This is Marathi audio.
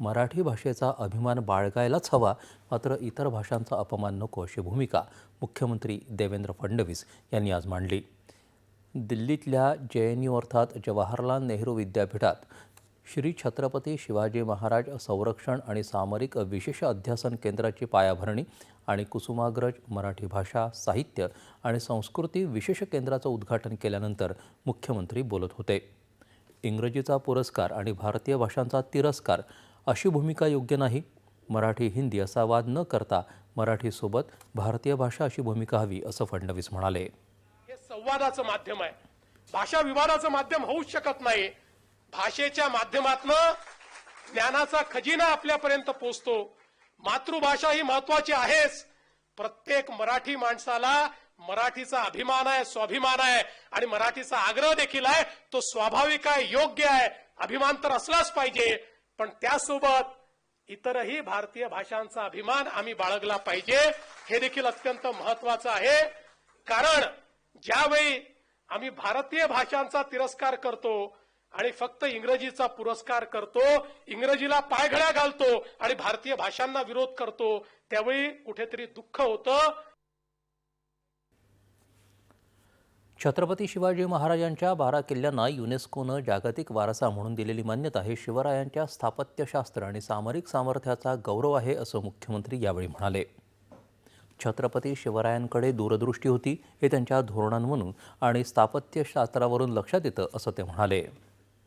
मराठी भाषेचा अभिमान बाळगायलाच हवा मात्र इतर भाषांचा अपमान नको अशी भूमिका मुख्यमंत्री देवेंद्र फडणवीस यांनी आज मांडली. दिल्लीतल्या जे एन यू अर्थात जवाहरलाल नेहरू विद्यापीठात श्री छत्रपती शिवाजी महाराज संरक्षण आणि सामरिक विशेष अध्यासन केंद्राची पायाभरणी आणि कुसुमाग्रज मराठी भाषा साहित्य आणि संस्कृती विशेष केंद्राचं उद्घाटन केल्यानंतर मुख्यमंत्री बोलत होते. इंग्रजीचा पुरस्कार आणि भारतीय भाषांचा तिरस्कार अशी भूमिका योग्य नाही. मराठी हिंदी असा वाद न करता मराठीसोबत भारतीय भाषा अशी भूमिका हवी असं फडणवीस म्हणाले. हे संवादाचं माध्यम आहे. भाषा विवादाचं माध्यम होऊच शकत नाही. भाषेच्या माध्यमातनं ज्ञानाचा खजिना आपल्यापर्यंत पोचतो मातृभाषा ही महत्वाची आहेच. प्रत्येक मराठी माणसाला मराठीचा अभिमान आहे स्वाभिमान आहे आणि मराठीचा आग्रह देखील आहे तो स्वाभाविक आहे योग्य आहे. अभिमान तर असलाच पाहिजे. पण त्यासोबत इतरही भारतीय भाषांचा अभिमान आम्ही बाळगला पाहिजे हे देखील अत्यंत महत्वाचं आहे. कारण ज्यावेळी आम्ही भारतीय भाषांचा तिरस्कार करतो आणि फक्त इंग्रजीचा पुरस्कार करतो इंग्रजीला पायघड्या घालतो आणि भारतीय भाषांना विरोध करतो त्यावेळी कुठेतरी दुःख होतं. छत्रपती शिवाजी महाराजांच्या बारा किल्ल्यांना युनेस्कोनं जागतिक वारसा म्हणून दिलेली मान्यता हे शिवरायांच्या स्थापत्यशास्त्र आणि सामरिक सामर्थ्याचा गौरव आहे असं मुख्यमंत्री यावेळी म्हणाले. छत्रपती शिवरायांकडे दूरदृष्टी होती हे त्यांच्या धोरणांवरून आणि स्थापत्यशास्त्रावरून लक्षात येतं असं ते म्हणाले.